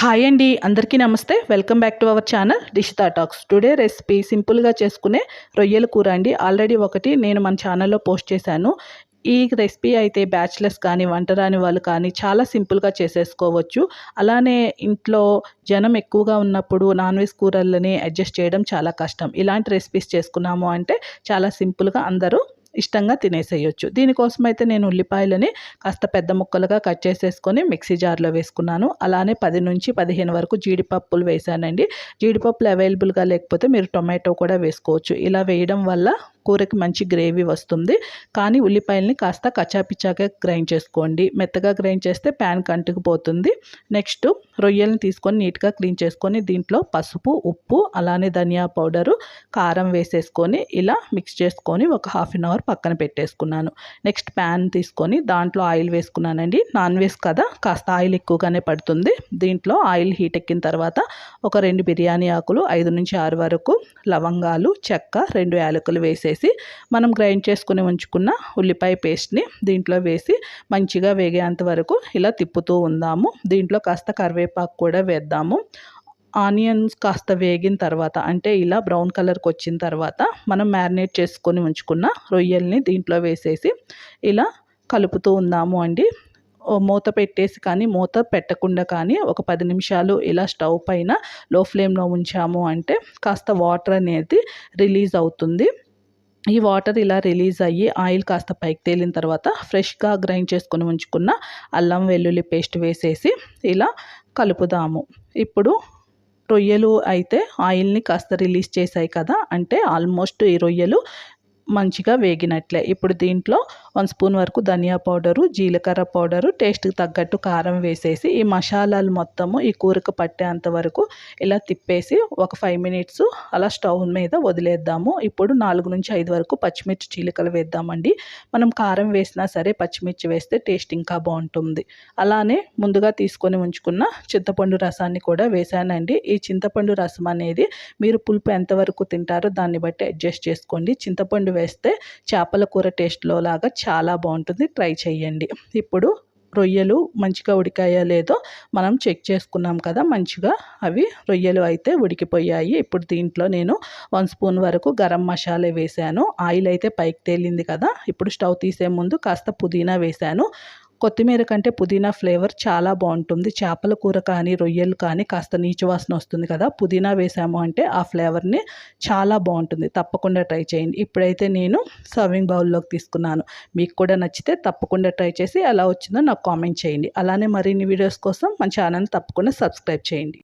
Hi అండి అందరికీ నమస్తే. Welcome back to our channel Dishita talks. Today recipe సింపుల్గా చేసుకునే రొయ్యల కూర అండి. ఆల్రెడీ ఒకటి నేను మన ఛానల్లో పోస్ట్ చేశాను. ఈ రెసిపీ అయితే బ్యాచిలర్స్ కానీ వంట రాని వాళ్ళు కానీ చాలా సింపుల్గా చేసేసుకోవచ్చు. అలానే ఇంట్లో జనం ఎక్కువగా ఉన్నప్పుడు నాన్ వెజ్ కూరలని అడ్జస్ట్ చేయడం చాలా కష్టం. ఇలాంటి రెసిపీస్ చేసుకున్నాము అంటే చాలా సింపుల్గా అందరూ ఇష్టంగా తినేసేయచ్చు. దీనికోసం అయితే నేను ఉల్లిపాయలని కాస్త పెద్ద ముక్కలుగా కట్ చేసేసుకొని మిక్సీ జార్లో వేసుకున్నాను. అలానే పది నుంచి పదిహేను వరకు జీడిపప్పులు వేసానండి. జీడిపప్పులు అవైలబుల్గా లేకపోతే మీరు టొమాటో కూడా వేసుకోవచ్చు. ఇలా వేయడం వల్ల కూరకి మంచి గ్రేవీ వస్తుంది. కానీ ఉల్లిపాయలని కాస్త కచాపిచాగా గ్రైండ్ చేసుకోండి. మెత్తగా గ్రైండ్ చేస్తే ప్యాన్ కంటుకుపోతుంది. నెక్స్ట్ రొయ్యల్ని తీసుకొని నీట్గా క్లీన్ చేసుకొని దీంట్లో పసుపు ఉప్పు అలానే ధనియా పౌడరు కారం వేసేసుకొని ఇలా మిక్స్ చేసుకొని ఒక హాఫ్ అన్ అవర్ పక్కన పెట్టేసుకున్నాను. నెక్స్ట్ ప్యాన్ తీసుకొని దాంట్లో ఆయిల్ వేసుకున్నానండి. నాన్ వెజ్ కదా కాస్త ఆయిల్ ఎక్కువగానే పడుతుంది. దీంట్లో ఆయిల్ హీట్ ఎక్కిన తర్వాత ఒక రెండు బిర్యానీ ఆకులు ఐదు నుంచి ఆరు వరకు లవంగాలు చెక్క రెండు యాలకులు వేసేసి వేసి మనం గ్రైండ్ చేసుకుని ఉంచుకున్న ఉల్లిపాయ పేస్ట్ని దీంట్లో వేసి మంచిగా వేగేంత వరకు ఇలా తిప్పుతూ ఉందాము. దీంట్లో కాస్త కరివేపాకు కూడా వేద్దాము. ఆనియన్స్ కాస్త వేగిన తర్వాత అంటే ఇలా బ్రౌన్ కలర్కి వచ్చిన తర్వాత మనం మ్యారినేట్ చేసుకొని ఉంచుకున్న రొయ్యల్ని దీంట్లో వేసేసి ఇలా కలుపుతూ ఉందాము అండి. మూత పెట్టేసి కానీ మూత పెట్టకుండా కానీ ఒక పది నిమిషాలు ఇలా స్టవ్ పైన లో ఫ్లేమ్లో ఉంచాము అంటే కాస్త వాటర్ అనేది రిలీజ్ అవుతుంది. ఈ వాటర్ ఇలా రిలీజ్ అయ్యి ఆయిల్ కాస్త పైకి తేలిన తర్వాత ఫ్రెష్గా గ్రైండ్ చేసుకొని ఉంచుకున్న అల్లం వెల్లుల్లి పేస్ట్ వేసేసి ఇలా కలుపుదాము. ఇప్పుడు రొయ్యలు అయితే ఆయిల్ని కాస్త రిలీజ్ చేశాయి కదా అంటే ఆల్మోస్ట్ ఈ రొయ్యలు మంచిగా వేగినట్లే. ఇప్పుడు దీంట్లో వన్ స్పూన్ వరకు ధనియా పౌడరు జీలకర్ర పౌడరు టేస్ట్కి తగ్గట్టు కారం వేసేసి ఈ మసాలాలు మొత్తము ఈ కూరకు పట్టేంత వరకు ఇలా తిప్పేసి ఒక ఫైవ్ మినిట్స్ అలా స్టవ్ మీద వదిలేద్దాము. ఇప్పుడు నాలుగు నుంచి ఐదు వరకు పచ్చిమిర్చి చీలికలు వేద్దామండి. మనం కారం వేసినా సరే పచ్చిమిర్చి వేస్తే టేస్ట్ ఇంకా బాగుంటుంది. అలానే ముందుగా తీసుకొని ఉంచుకున్న చింతపండు రసాన్ని కూడా వేసానండి. ఈ చింతపండు రసం అనేది మీరు పులుపు ఎంతవరకు తింటారో దాన్ని బట్టి అడ్జస్ట్ చేసుకోండి. చింతపండు వేస్తే చేపల కూర టేస్ట్లో లాగా చాలా బాగుంటుంది. ట్రై చేయండి ఇప్పుడు రొయ్యలు మంచిగా ఉడికాయా లేదో మనం చెక్ చేసుకున్నాం కదా మంచిగా అవి రొయ్యలు అయితే ఉడికిపోయాయి. ఇప్పుడు దీంట్లో నేను వన్ స్పూన్ వరకు గరం మసాలా వేశాను ఆయిల్ అయితే పైకి తేలింది కదా ఇప్పుడు స్టవ్ తీసే ముందు కాస్త పుదీనా వేశాను కొత్తిమీర కంటే పుదీనా ఫ్లేవర్ చాలా బాగుంటుంది. చేపల కూర కానీ రొయ్యలు కానీ కాస్త నీచు వాసన వస్తుంది కదా పుదీనా వేసాము అంటే ఆ ఫ్లేవర్ని చాలా బాగుంటుంది. తప్పకుండా ట్రై చేయండి. ఇప్పుడైతే నేను సర్వింగ్ బౌల్లోకి తీసుకున్నాను. మీకు కూడా నచ్చితే తప్పకుండా ట్రై చేసి ఎలా వచ్చిందో నాకు కామెంట్ చేయండి. అలానే మరిన్ని వీడియోస్ కోసం మన ఛానల్ తప్పకుండా సబ్స్క్రైబ్ చేయండి.